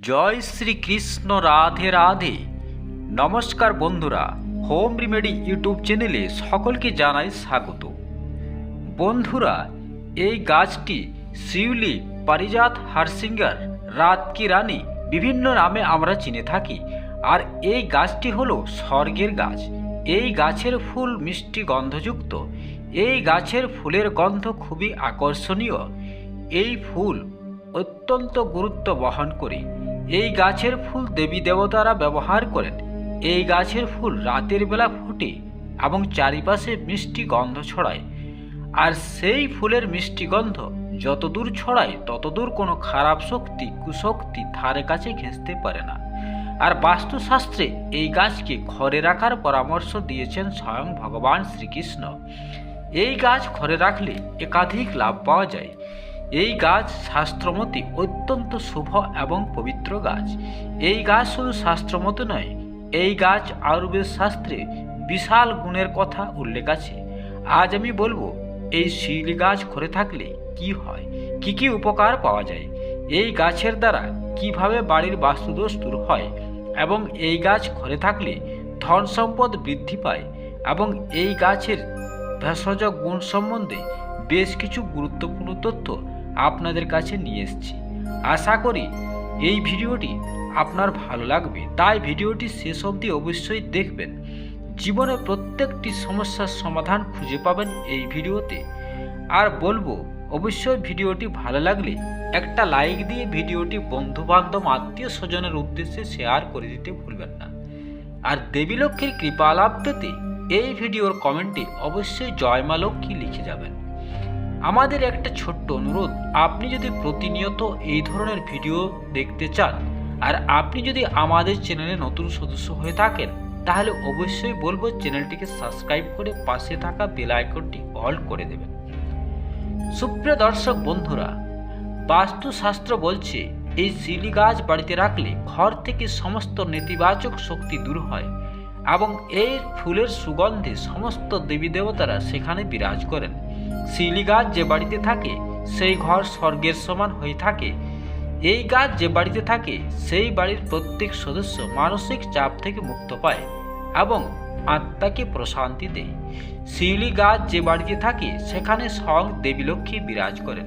জয় শ্রীকৃষ্ণ রাধে রাধে। নমস্কার বন্ধুরা, home remedy YouTube চ্যানেলে সকলকে জানাই স্বাগত। বন্ধুরা, এই গাছটি শিউলি, পারিজাত হারসিঙ্গার, রাত কি রানী বিভিন্ন নামে আমরা চিনে থাকি। আর এই গাছটি হলো স্বর্গের গাছ। এই গাছের ফুল মিষ্টি গন্ধযুক্ত। এই গাছের ফুলের গন্ধ খুবই আকর্ষণীয়। এই ফুল অত্যন্ত গুরুত্ব বহন করে। এই গাছের ফুল দেবী দেবতারা ব্যবহার করেন। এই গাছের ফুল রাতের বেলা ফোটে এবং চারিপাশে মিষ্টি গন্ধ ছড়ায়। আর সেই ফুলের মিষ্টি গন্ধ যতদূর ছড়ায়, ততদূর কোনো খারাপ শক্তি, কুশক্তি ধারে কাছে ঘেঁষতে পারে না। আর বাস্তুশাস্ত্রে এই গাছকে ঘরে রাখার পরামর্শ দিয়েছেন স্বয়ং ভগবান শ্রীকৃষ্ণ। এই গাছ ঘরে রাখলে একাধিক লাভ পাওয়া যায়। এই গাছ শাস্ত্রমতে অত্যন্ত শুভ এবং পবিত্র গাছ। এই গাছ শুধু শাস্ত্রমতে নয়, এই গাছ আয়ুর্বেদ শাস্ত্রে বিশাল গুণের কথা উল্লেখ আছে। আজ আমি বলব, এই শিলি গাছ ঘরে থাকলে কি হয়? কি কি উপকার পাওয়া যায়? এই গাছের দ্বারা কীভাবে বাড়ির বাস্তুদোষ দূর হয়? এবং এই গাছ ঘরে থাকলে ধন সম্পদ বৃদ্ধি পায়? এবং এই গাছের ভেষজ গুণ সম্বন্ধে বেশ কিছু গুরুত্বপূর্ণ তথ্য আপনাদের কাছে নিয়ে এসেছি। আশা করি এই ভিডিওটি আপনার ভালো লাগবে। তাই ভিডিওটি শেষ অবধি অবশ্যই দেখবেন। জীবনে প্রত্যেকটি সমস্যার সমাধান খুঁজে পাবেন এই ভিডিওতে। আর বলব, অবশ্যই ভিডিওটি ভালো লাগলে একটা লাইক দিয়ে ভিডিওটি বন্ধু বান্ধব আত্মীয় স্বজনের উদ্দেশ্যে শেয়ার করে দিতে ভুলবেন না। আর দেবী লক্ষ্মীর কৃপা লাভ পেতে এই ভিডিওর কমেন্টে অবশ্যই জয় মা লক্ষ্মী লিখে যাবেন। আমাদের একটা ছোট্ট অনুরোধ। আপনি যদি প্রতিনিয়ত এই ধরনের ভিডিও দেখতে চান আর আপনি যদি আমাদের চ্যানেলে নতুন সদস্য হয়ে থাকেন, তাহলে অবশ্যই বলব চ্যানেলটিকে সাবস্ক্রাইব করে পাশে থাকা বেল আইকনটি অল করে দেবেন। সুপ্রিয় দর্শক বন্ধুরা, বাস্তুশাস্ত্র বলছে, এই শিলি গাছ বাড়িতে রাখলে ঘর থেকে সমস্ত নেতিবাচক শক্তি দূর হয় এবং এই ফুলের সুগন্ধে সমস্ত দেবী দেবতারা সেখানে বিরাজ করেন। শিলি গাছ যে বাড়িতে থাকে, সেই ঘর স্বর্গের সমান হয়ে থাকে। এই গাছ যে বাড়িতে থাকে, সেই বাড়ির প্রত্যেক সদস্য মানসিক চাপ থেকে মুক্ত পায় এবং আত্মাকে প্রশান্তি দেয়। শিউলি গাছ যে বাড়িতে থাকে, সেখানে স্বয়ং দেবীলক্ষ্মী বিরাজ করেন।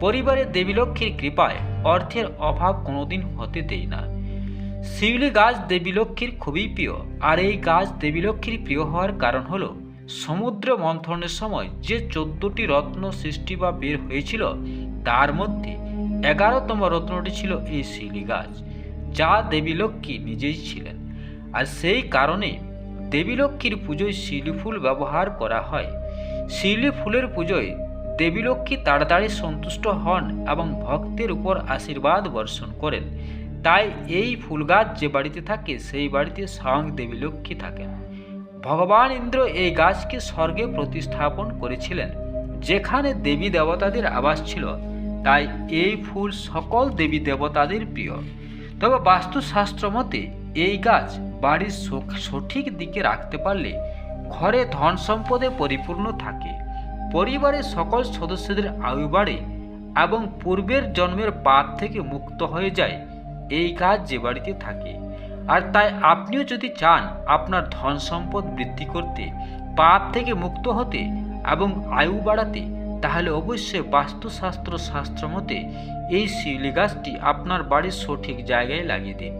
পরিবারে দেবীলক্ষ্মীর কৃপায় অর্থের অভাব কোনোদিন হতে দেয় না। শিউলি গাছ দেবীলক্ষ্মীর খুবই প্রিয়, আর এই গাছ দেবীলক্ষ্মীর প্রিয় হওয়ার কারণ হলো সমুদ্র মন্থনের সময় যে চোদ্দটি রত্ন সৃষ্টি বা বের হয়েছিল, তার মধ্যে এগারোতম রত্নটি ছিল এই শিলি গাছ, যা দেবীলক্ষ্মী নিজেই ছিলেন। আর সেই কারণে দেবীলক্ষ্মীর পুজোয় শিলি ফুল ব্যবহার করা হয়। শিউলি ফুলের পুজোয় দেবীলক্ষ্মী তাড়াতাড়ি সন্তুষ্ট হন এবং ভক্তের উপর আশীর্বাদ বর্ষণ করেন। তাই এই ফুল গাছ যে বাড়িতে থাকে, সেই বাড়িতে স্বয়ং দেবীলক্ষ্মী থাকেন। ভগবান ইন্দ্র এই গাছকে স্বর্গে প্রতিস্থাপন করেছিলেন। যেখানে দেবী দেবতাদের আবাস ছিল, তাই এই ফুল সকল দেবী দেবতাদের প্রিয়। তবে বাস্তুশাস্ত্র মতে, এই গাছ বাড়ির সঠিক দিকে রাখতে পারলে ঘরে ধন সম্পদে পরিপূর্ণ থাকে। পরিবারের সকল সদস্যদের আয়ু বাড়ে এবং পূর্বের জন্মের পাপ থেকে মুক্ত হয়ে যায়। এই গাছ যে বাড়িতে থাকে। আর তাই আপনিও যদি চান আপনার ধন সম্পদ বৃদ্ধি করতে, পাপ থেকে মুক্ত হতে এবং আয়ু বাড়াতে, তাহলে অবশ্যই বাস্তুশাস্ত্র শাস্ত্র মতে এই শিউলি গাছটি আপনার বাড়ির সঠিক জায়গায় লাগিয়ে দিন।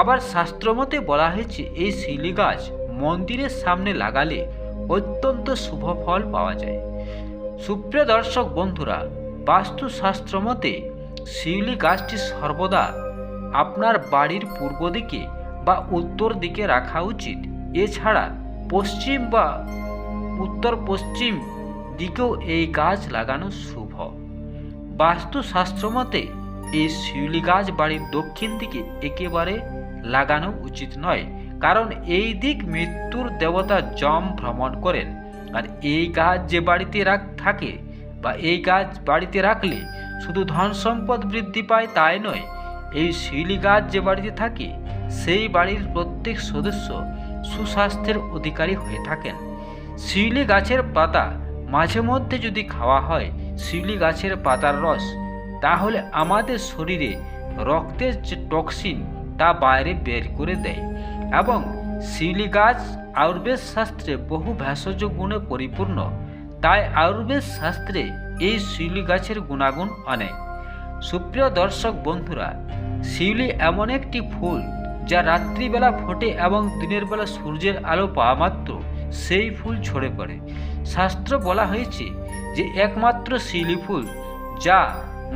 আবার শাস্ত্রমতে বলা হয়েছে, এই শিউলি গাছ মন্দিরের সামনে লাগালে অত্যন্ত শুভ ফল পাওয়া যায়। সুপ্রিয় দর্শক বন্ধুরা, বাস্তুশাস্ত্র মতে শিউলি গাছটি সর্বদা আপনার বাড়ির পূর্ব দিকে বা উত্তর দিকে রাখা উচিত। এছাড়া পশ্চিম বা উত্তর পশ্চিম দিকেও এই গাছ লাগানো শুভ। বাস্তুশাস্ত্র মতে, এই শিউলি গাছ বাড়ির দক্ষিণ দিকে একেবারে লাগানো উচিত নয়, কারণ এই দিক মৃত্যুর দেবতা যম ভ্রমণ করেন। আর এই গাছ যে বাড়িতে রাখ, থাকে বা এই গাছ বাড়িতে রাখলে শুধু ধন সম্পদ বৃদ্ধি পায় তাই নয় এই শিউলি গাছ যে বাড়িতে থাকে, সেই বাড়ির প্রত্যেক সদস্য সুস্বাস্থ্যের অধিকারী হয়ে থাকেন। শিউলি গাছের পাতা মাঝে মধ্যে যদি খাওয়া হয় শিউলি গাছের পাতার রস, তাহলে আমাদের শরীরে রক্তের যে টক্সিন, তা বাইরে বের করে দেয় এবং শিউলি গাছ আয়ুর্বেদ শাস্ত্রে বহু ভেষজ গুণে পরিপূর্ণ। তাই আয়ুর্বেদ শাস্ত্রে এই শিউলি গাছের গুণাগুণ অনেক। সুপ্রিয় দর্শক বন্ধুরা, শিউলি এমন একটি ফুল যা রাত্রিবেলা ফোটে এবং দিনের বেলা সূর্যের আলো পাওয়া মাত্র সেই ফুল ছড়ে পড়ে। শাস্ত্র বলা হয়েছে যে একমাত্র শিউলি ফুল যা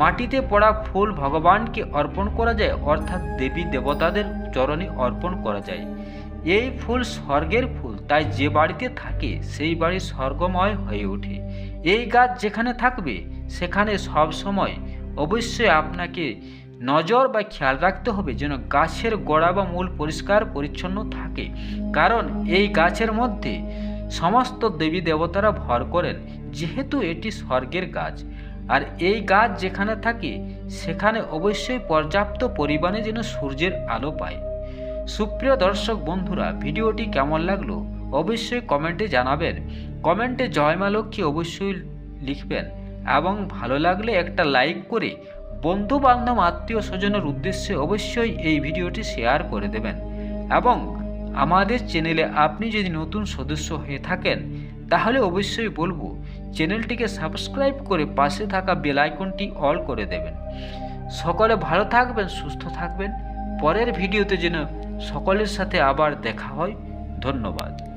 মাটিতে পড়া ফুল ভগবানকে অর্পণ করা যায়, অর্থাৎ দেবী দেবতাদের চরণে অর্পণ করা যায়। এই ফুল স্বর্গের ফুল, তাই যে বাড়িতে থাকে সেই বাড়ি স্বর্গময় হয়ে ওঠে। এই গাছ যেখানে থাকবে, সেখানে সব সময় অবশ্যই আপনাকে নজর বা খেয়াল রাখতে হবে যেন গাছের গোড়া বা মূল পরিষ্কার, পরিচ্ছন্ন থাকে। কারণ এই গাছের মধ্যে সমস্ত দেবী দেবতারা ভর করেন, যেহেতু এটি স্বর্গের গাছ। আর এই গাছ যেখানে থাকে, সেখানে অবশ্যই পর্যাপ্ত পরিমাণে যেন সূর্যের আলো পায়। সুপ্রিয় দর্শক বন্ধুরা, ভিডিওটি কেমন লাগল? অবশ্যই কমেন্টে জানাবেন। কমেন্টে জয় মা লক্ষ্মী অবশ্যই লিখবেন। এবং ভালো লাগলে একটা লাইক করে বন্ধু বান্ধব আত্মীয় স্বজনের উদ্দেশ্যে অবশ্যই এই ভিডিওটি শেয়ার করে দেবেন। এবং আমাদের চ্যানেলে আপনি যদি নতুন সদস্য হয়ে থাকেন, তাহলে অবশ্যই বলব, চ্যানেলটিকে সাবস্ক্রাইব করে পাশে থাকা বেল আইকনটি অল করে দেবেন। সকলে ভালো থাকবেন, সুস্থ থাকবেন। পরের ভিডিওতে যেন সকলের সাথে আবার দেখা হয়। ধন্যবাদ।